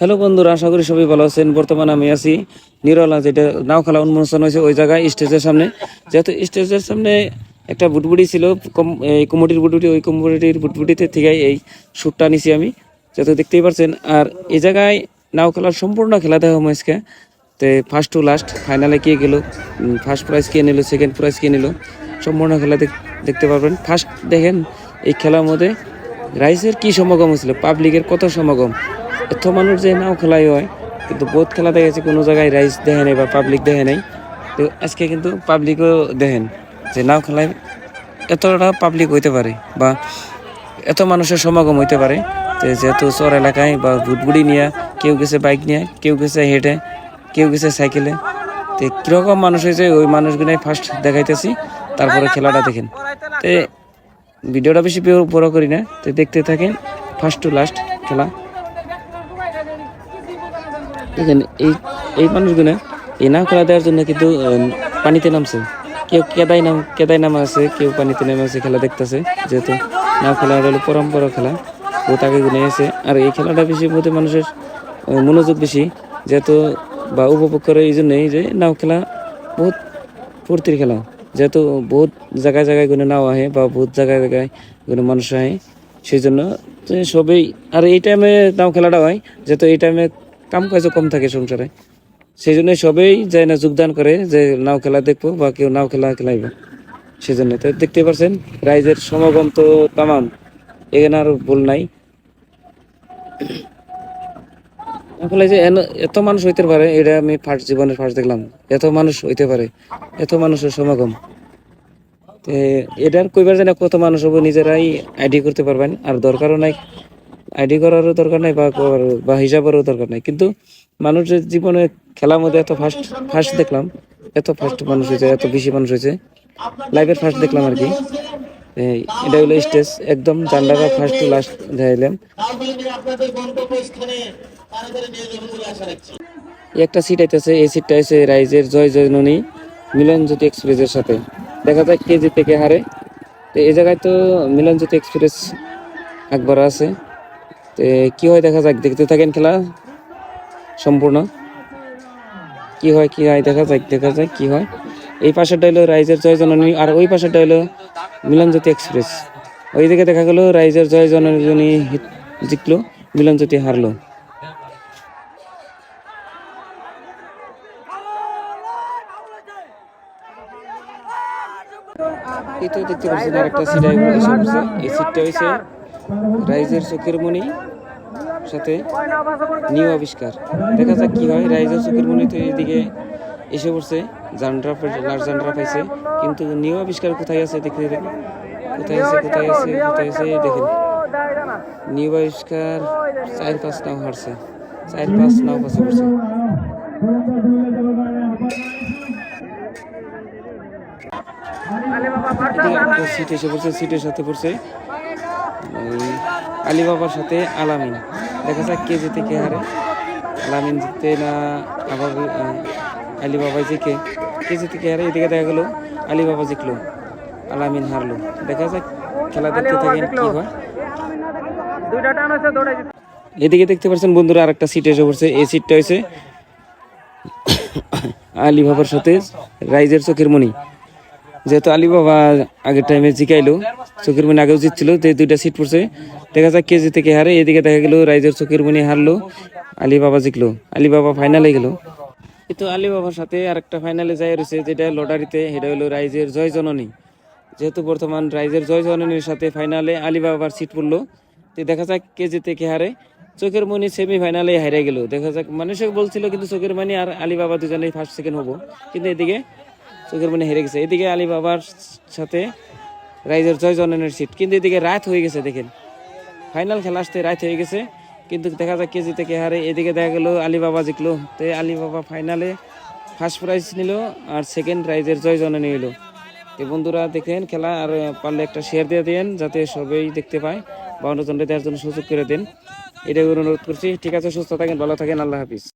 Hello বন্ধুরা, আশা করি সবাই ভালো আছেন। বর্তমানে আমি আছি নিরলা, যেটা নাও খেলা উন্মোচন হয়েছে ওই জায়গায় স্টেজের সামনে। যেহেতু স্টেজের সামনে একটা বুটবুটি ছিল, কম- এই কমিটির বুটবুটি, ওই কমিটির বুটবুটিতে থেকে এই শ্যুটটা নিছি আমি, যেহেতু দেখতেই পারছেন। আর এই জায়গায় নাও খেলার সম্পূর্ণ খেলা দেখা আজকে। তো ফার্স্ট টু লাস্ট ফাইনালে কে গেল ফার্স্ট প্রাইজ কে নিল সেকেন্ড প্রাইজ কে নিল, সম্পূর্ণ খেলা দেখ- দেখতে পারবেন। ফার্স্ট দেখেন, এই খেলার মধ্যে রাইসের কি সমাগম হয়েছিল পাবলিকের কত সমাগম? এত মানুষ যে নাও খেলাই হয়, কিন্তু বহুত খেলা দেখা দেখেছি কোনো জায়গায় রাইস দেখে নেই বা পাবলিক দেখে নেই। তো আজকে কিন্তু পাবলিকও দেখেন যে নাও খেলায় এতটা পাবলিক হইতে পারে বা এত মানুষের সমাগম হইতে পারে। তো যেহেতু চর এলাকায় বা বুটবুড়ি নিয়ে, কেউ গেছে বাইক নিয়ে, কেউ গেছে হেঁটে, কেউ গেছে সাইকেলে তো কীরকম মানুষ হয়েছে ওই মানুষগুলাই ফার্স্ট দেখাইতেছি, তারপরে খেলাটা দেখেন। তো ভিডিওটা বেশি বড় করি না, তো দেখতে থাকেন ফার্স্ট টু লাস্ট খেলা। দেখেন এই এই মানুষগুলো এই নাও খেলা দেওয়ার জন্য কিন্তু পানিতে নামছে। কেউ কেদাই নাম কেদাই নামা আছে, কেউ পানিতে নেমে আছে, খেলা দেখতেছে, যেহেতু নাও খেলা হলো পরম্পরা খেলা। বহুত আগে গুনে আছে। আর এই খেলাটা বেশি মধ্যে মানুষের মনোযোগ বেশি, যেহেতু বা উপভোগ করে এই জন্যই যে নাও খেলা বহুত ফুর্তির খেলা। যেহেতু বহুত জায়গায় জায়গায় গুনে নাও আহে বা বহুত জায়গায় জায়গায় গুনে মানুষ আহে, সেই জন্য সবেই আর এই টাইমে নাও খেলাটা হয়, যেহেতু এই টাইমে কাম কাজও কম থাকে সংসারে। সেই জন্য সবেই যায় না যোগদান করে যে নাও খেলা দেখব বা কেউ নাও খেলা খেলাইব। সেই জন্য তো দেখতে পাচ্ছেন রাইজের সমাগম তো তামাম। এখানে আর ভুল নাই। যে এত মানুষ হইতে পারে, এটা আমি ফার্স্ট জীবনে ফার্স্ট দেখলাম। এত মানুষ হইতে পারে, এত মানুষের সমাগম। এটার কইবার জানা কত মানুষ হবে, নিজেরাই আইডি করতে পারবেন, আর দরকারও নাই। আইডি করারও দরকার নাই বা বা হিসাবেরও দরকার নাই। কিন্তু মানুষের জীবনে খেলার মধ্যে এত ফার্স্ট ফার্স্ট দেখলাম, এত ফার্স্ট মানুষ হয়েছে, এত বেশি মানুষ হয়েছে। লাইভের ফার্স্ট দেখলাম আর কি। এটা হলো স্টেজ একদম জান্ডারা ফার্স্ট লাস্ট দেখাইলাম। একটা সিট আইতেছে, এই সিটটা এসে রাইজের জয় জয় ননী মিলনজ্যোতি এক্সপ্রেসের সাথে। দেখা যায় কে জিতে, কে হারে। তো এই জায়গায় তো মিলনজ্যোতি এক্সপ্রেস একবার আছে। কি হয় দেখা যাক, দেখতে থাকেন খেলা? সম্পূর্ণ? কি হয় কি হয় দেখা যাক দেখা যাক, কি হয়। এই পাশেরটা হলো রাইজের জয় জননী, আর ওই পাশেরটা হলো মিলনজ্যোতি এক্সপ্রেস। ওই দিকে দেখা গেল রাইজের জয় জননী জিতলো, মিলনজ্যোতি হারলো। এই তো দেখতে পাচ্ছেন আর একটা সিট এই সিটটা হয়েছে রাইজের চোখের মণি, সাথে নিউ আবিষ্কার। দেখা যাক কি হয়, রাইজের চোখের মণি তো এইদিকে এসে পড়ছে জানড্রা লার্জ জানড্রা পাইছে। কিন্তু নিউ আবিষ্কার কোথায় আছে দেখে দেখেন কোথায় আছে কোথায় আছে কোথায় আছে, দেখেন। নিউ আবিষ্কার চার পাঁচ নাও হারছে চার পাঁচ নাও পাশে পড়ছে। এদিকে সিট এসে পড়ছে সিটের সাথে পড়ছে। ওই আলিবাবার সাথে আলামিন। দেখা যাক কে জিতে কে হারে। আলামিন জিতে না আবার আলিবাবা জিকে কে জিতে কে হারে? এদিকে দেখা গেলো আলিবাবা জিতলো আলামিন হারলো। দেখা যাক খেলা দেখতে থাকেন কি হয়। এদিকে দেখতে পাচ্ছেন বন্ধুরা আরেকটা সিট এসে পড়ছে। এই সিটটা হয়েছে আলী বাবার সাথে রাইজের চোখের মণি। যেহেতু আলী বাবা আগের টাইমে জিকাইলো চোখের মণি আগেও জিতছিল এই দুইটা সিট পড়ছে। দেখা যাক কে জিতে কে হারে, এদিকে দেখা গেল রাইজের চোখের মণি হারলো আলী বাবা জিতলো। আলী বাবা ফাইনালে গেল। কিন্তু আলী বাবার সাথে আরেকটা ফাইনালে যাই রয়েছে, যেটা লটারিতে, সেটা হলো রাইজের জয় জননী। যেহেতু বর্তমান রাইজের জয় জননীর সাথে ফাইনালে আলী বাবার সিট পড়ল, তো দেখা যাক কে জিতে কে হারে চোখের মনি সেমি ফাইনালে হারে গেল। দেখা যাক মানুষে বলছিল কিন্তু চোখের মনি আর আলী বাবা দুজনেই ফার্স্ট সেকেন্ড হব। কিন্তু এদিকে চোখের মনি হেরে গেছে। এদিকে আলী বাবার সাথে রাইজের জয় জননের সিট কিন্তু এদিকে রাত হয়ে গেছে, দেখেন। ফাইনাল খেলা আসতে রাত হয়ে গেছে, কিন্তু দেখা যাক কে জিতে, কে হারে। এদিকে দেখা গেল আলী বাবা জিতলো। তো আলী বাবা ফাইনালে ফার্স্ট প্রাইজ নিল আর সেকেন্ড প্রাইজের জয় জননী এলো তো বন্ধুরা, দেখেন খেলা আর পারলে একটা শেয়ার দিয়ে দেন, যাতে সবাই দেখতে পায়। বা অন্যজনদের দেওয়ার জন্য সুযোগ করে দেন। এটাই অনুরোধ করছি। ঠিক আছে, সুস্থ থাকেন, ভালো থাকেন, আল্লাহ হাফিজ।